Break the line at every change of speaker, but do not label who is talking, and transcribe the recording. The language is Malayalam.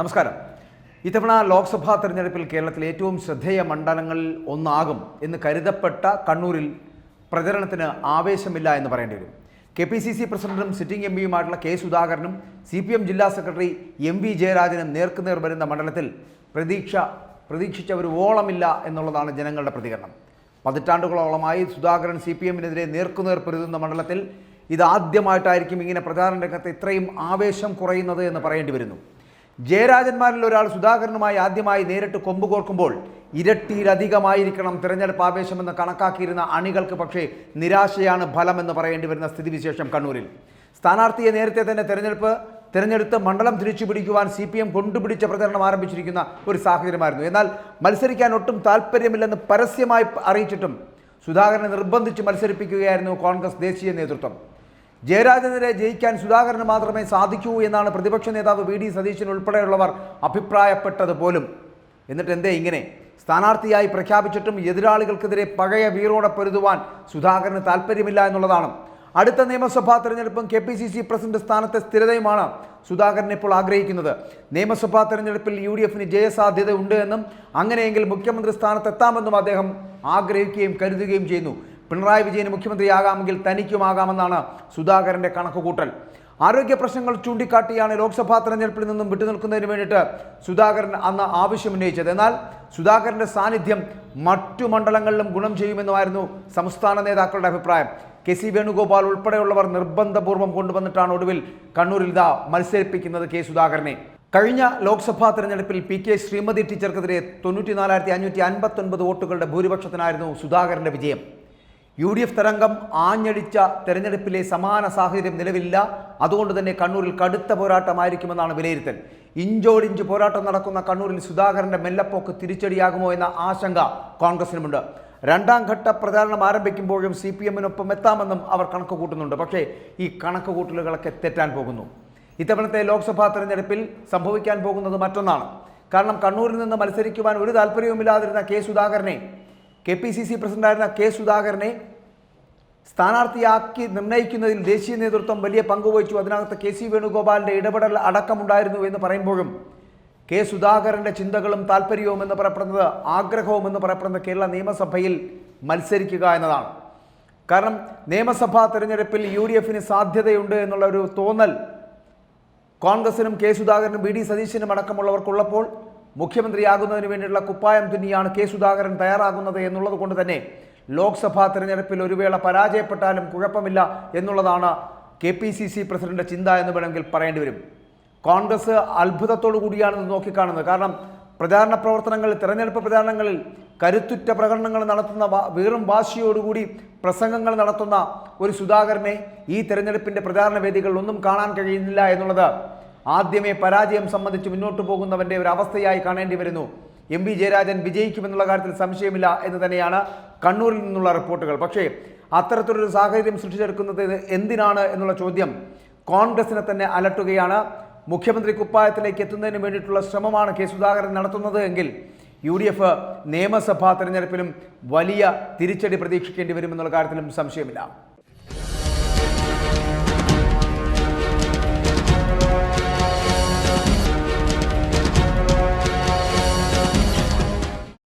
നമസ്കാരം. ഇത്തവണ ലോക്സഭാ തെരഞ്ഞെടുപ്പിൽ കേരളത്തിലെ ഏറ്റവും ശ്രദ്ധേയ മണ്ഡലങ്ങളിൽ ഒന്നാകും എന്ന് കരുതപ്പെട്ട കണ്ണൂരിൽ പ്രചരണത്തിന് ആവേശമില്ല എന്ന് പറയേണ്ടി വരും. കെ പി സി സി പ്രസിഡന്റും സിറ്റിംഗ് എം പിയുമായിട്ടുള്ള കെ സുധാകരനും സി പി എം ജില്ലാ സെക്രട്ടറി എം വി ജയരാജനും നേർക്കുനേർ വരുന്ന മണ്ഡലത്തിൽ പ്രതീക്ഷ പ്രതീക്ഷിച്ച ഒരു ഓളമില്ല എന്നുള്ളതാണ് ജനങ്ങളുടെ പ്രതികരണം. പതിറ്റാണ്ടുകളോളമായി സുധാകരൻ സി പി എമ്മിനെതിരെ നേർക്കുനേർ പൊരുതുന്ന മണ്ഡലത്തിൽ ഇതാദ്യമായിട്ടായിരിക്കും ഇങ്ങനെ പ്രചാരണ രംഗത്ത് ഇത്രയും ആവേശം കുറയുന്നത് എന്ന് പറയേണ്ടി വരുന്നു. ജയരാജന്മാരിൽ ഒരാൾ സുധാകരനുമായി ആദ്യമായി നേരിട്ട് കൊമ്പ് കോർക്കുമ്പോൾ ഇരട്ടിയിലധികമായിരിക്കണം തിരഞ്ഞെടുപ്പ് ആവേശമെന്ന് കണക്കാക്കിയിരുന്ന അണികൾക്ക് പക്ഷേ നിരാശയാണ് ഫലമെന്ന് പറയേണ്ടി വരുന്ന സ്ഥിതിവിശേഷം കണ്ണൂരിൽ. സ്ഥാനാർത്ഥിയെ നേരത്തെ തന്നെ തിരഞ്ഞെടുപ്പ് തിരഞ്ഞെടുത്ത് മണ്ഡലം തിരിച്ചു പിടിക്കുവാൻ സി പി എം കൊണ്ടുപിടിച്ച പ്രചരണം ആരംഭിച്ചിരിക്കുന്ന ഒരു സാഹചര്യമായിരുന്നു. എന്നാൽ മത്സരിക്കാൻ ഒട്ടും താല്പര്യമില്ലെന്ന് പരസ്യമായി അറിയിച്ചിട്ടും സുധാകരനെ നിർബന്ധിച്ച് മത്സരിപ്പിക്കുകയായിരുന്നു കോൺഗ്രസ് ദേശീയ നേതൃത്വം. ജയരാജനെതിരെ ജയിക്കാൻ സുധാകരന് മാത്രമേ സാധിക്കൂ എന്നാണ് പ്രതിപക്ഷ നേതാവ് വി ഡി സതീശൻ ഉൾപ്പെടെയുള്ളവർ അഭിപ്രായപ്പെട്ടത് പോലും. എന്നിട്ട് എന്തേ ഇങ്ങനെ? സ്ഥാനാർത്ഥിയായി പ്രഖ്യാപിച്ചിട്ടും എതിരാളികൾക്കെതിരെ പഴയ വീറോടെ പൊരുതുവാൻ സുധാകരന് താല്പര്യമില്ല എന്നുള്ളതാണ്. അടുത്ത നിയമസഭാ തെരഞ്ഞെടുപ്പും K P C C president സ്ഥാനത്തെ സ്ഥിരതയുമാണ് സുധാകരൻ ഇപ്പോൾ ആഗ്രഹിക്കുന്നത്. നിയമസഭാ തെരഞ്ഞെടുപ്പിൽ യു ഡി എഫിന് ജയസാധ്യത ഉണ്ട് എന്നും അങ്ങനെയെങ്കിൽ മുഖ്യമന്ത്രി സ്ഥാനത്തെത്താമെന്നും അദ്ദേഹം ആഗ്രഹിക്കുകയും കരുതുകയും ചെയ്യുന്നു. പിണറായി വിജയന് മുഖ്യമന്ത്രിയാകാമെങ്കിൽ തനിക്കുമാകാമെന്നാണ് സുധാകരന്റെ കണക്കുകൂട്ടൽ. ആരോഗ്യ പ്രശ്നങ്ങൾ ചൂണ്ടിക്കാട്ടിയാണ് ലോക്സഭാ തെരഞ്ഞെടുപ്പിൽ നിന്നും വിട്ടുനിൽക്കുന്നതിന് വേണ്ടിയിട്ട് സുധാകരൻ അന്ന് ആവശ്യമുന്നയിച്ചത്. എന്നാൽ സുധാകരന്റെ സാന്നിധ്യം മറ്റു മണ്ഡലങ്ങളിലും ഗുണം ചെയ്യുമെന്നുമായിരുന്നു സംസ്ഥാന നേതാക്കളുടെ അഭിപ്രായം. കെ സി വേണുഗോപാൽ ഉൾപ്പെടെയുള്ളവർ നിർബന്ധപൂർവം കൊണ്ടുവന്നിട്ടാണ് ഒടുവിൽ കണ്ണൂരിൽ ഇതാ മത്സരിപ്പിക്കുന്നത് കെ സുധാകരനെ. കഴിഞ്ഞ ലോക്സഭാ തെരഞ്ഞെടുപ്പിൽ പി കെ ശ്രീമതി ടീച്ചർക്കെതിരെ തൊണ്ണൂറ്റി നാലായിരത്തി അഞ്ഞൂറ്റി അൻപത്തൊൻപത് വോട്ടുകളുടെ ഭൂരിപക്ഷത്തിനായിരുന്നു സുധാകരന്റെ വിജയം. യു ഡി എഫ് തരംഗം ആഞ്ഞടിച്ച തെരഞ്ഞെടുപ്പിലെ സമാന സാഹചര്യം നിലവിലില്ല. അതുകൊണ്ട് തന്നെ കണ്ണൂരിൽ കടുത്ത പോരാട്ടമായിരിക്കുമെന്നാണ് വിലയിരുത്തൽ. ഇഞ്ചോടിഞ്ച് പോരാട്ടം നടക്കുന്ന കണ്ണൂരിൽ സുധാകരന്റെ മെല്ലപ്പോക്ക് തിരിച്ചടിയാകുമോ എന്ന ആശങ്ക കോൺഗ്രസിനുമുണ്ട്. രണ്ടാം ഘട്ട പ്രചാരണം ആരംഭിക്കുമ്പോഴും സി പി എമ്മിനൊപ്പം എത്താമെന്നും അവർ കണക്ക് കൂട്ടുന്നുണ്ട്. പക്ഷേ ഈ കണക്ക് കൂട്ടലുകളൊക്കെ തെറ്റാൻ പോകുന്നു. ഇത്തവണത്തെ ലോക്സഭാ തെരഞ്ഞെടുപ്പിൽ സംഭവിക്കാൻ പോകുന്നത് മറ്റൊന്നാണ്. കാരണം കണ്ണൂരിൽ നിന്ന് മത്സരിക്കുവാൻ ഒരു താല്പര്യവുമില്ലാതിരുന്ന കെ സുധാകരനെ കെ പി സി സി പ്രസിഡന്റായിരുന്ന കെ സുധാകരനെ സ്ഥാനാർത്ഥിയാക്കി നിർണയിക്കുന്നതിൽ ദേശീയ നേതൃത്വം വലിയ പങ്കുവഹിച്ചു അതിനകത്ത് കെ സി വേണുഗോപാലിന്റെ ഇടപെടൽ അടക്കമുണ്ടായിരുന്നു എന്ന് പറയുമ്പോഴും കെ സുധാകരന്റെ ചിന്തകളും താല്പര്യവും എന്ന് പറയപ്പെടുന്നത് ആഗ്രഹവും എന്ന് പറയപ്പെടുന്നത് കേരള നിയമസഭയിൽ മത്സരിക്കുക എന്നതാണ്. കാരണം നിയമസഭാ തെരഞ്ഞെടുപ്പിൽ യു ഡി എഫിന് സാധ്യതയുണ്ട് എന്നുള്ള ഒരു തോന്നൽ കോൺഗ്രസിനും കെ സുധാകരനും ബി ഡി സതീശനും അടക്കമുള്ളവർക്കുള്ളപ്പോൾ മുഖ്യമന്ത്രിയാകുന്നതിന് വേണ്ടിയുള്ള കുപ്പായം തുന്നിയാണ് കെ സുധാകരൻ തയ്യാറാകുന്നത് എന്നുള്ളത് കൊണ്ട് തന്നെ ലോക്സഭാ തെരഞ്ഞെടുപ്പിൽ ഒരു വേള പരാജയപ്പെട്ടാലും കുഴപ്പമില്ല എന്നുള്ളതാണ് K P C C president ചിന്ത എന്ന് വേണമെങ്കിൽ പറയേണ്ടി വരും. കോൺഗ്രസ് അത്ഭുതത്തോടു കൂടിയാണ് ഇത് നോക്കിക്കാണുന്നത്. കാരണം പ്രചാരണ പ്രവർത്തനങ്ങളിൽ തെരഞ്ഞെടുപ്പ് പ്രചാരണങ്ങളിൽ കരുത്തുറ്റ പ്രകടനങ്ങൾ നടത്തുന്ന വീറും വാശിയോടുകൂടി പ്രസംഗങ്ങൾ നടത്തുന്ന ഒരു സുധാകരനെ ഈ തെരഞ്ഞെടുപ്പിന്റെ പ്രചാരണ വേദികളിൽ ഒന്നും കാണാൻ കഴിയുന്നില്ല എന്നുള്ളത് ആദ്യമേ പരാജയം സംബന്ധിച്ച് മുന്നോട്ട് പോകുന്നവന്റെ ഒരു അവസ്ഥയായി കാണേണ്ടി വരുന്നു. എം വി ജയരാജൻ വിജയിക്കുമെന്നുള്ള കാര്യത്തിൽ സംശയമില്ല എന്ന് തന്നെയാണ് കണ്ണൂരിൽ നിന്നുള്ള റിപ്പോർട്ടുകൾ. പക്ഷേ അത്തരത്തിലൊരു സാഹചര്യം സൃഷ്ടിച്ചെടുക്കുന്നത് എന്തിനാണ് എന്നുള്ള ചോദ്യം കോൺഗ്രസിനെ തന്നെ അലട്ടുകയാണ്. മുഖ്യമന്ത്രി കുപ്പായത്തിലേക്ക് എത്തുന്നതിന് വേണ്ടിയിട്ടുള്ള ശ്രമമാണ് കെ സുധാകരൻ നടത്തുന്നത് എങ്കിൽ യു ഡി എഫ് നിയമസഭാ തെരഞ്ഞെടുപ്പിലും വലിയ തിരിച്ചടി പ്രതീക്ഷിക്കേണ്ടി വരുമെന്നുള്ള കാര്യത്തിലും സംശയമില്ല.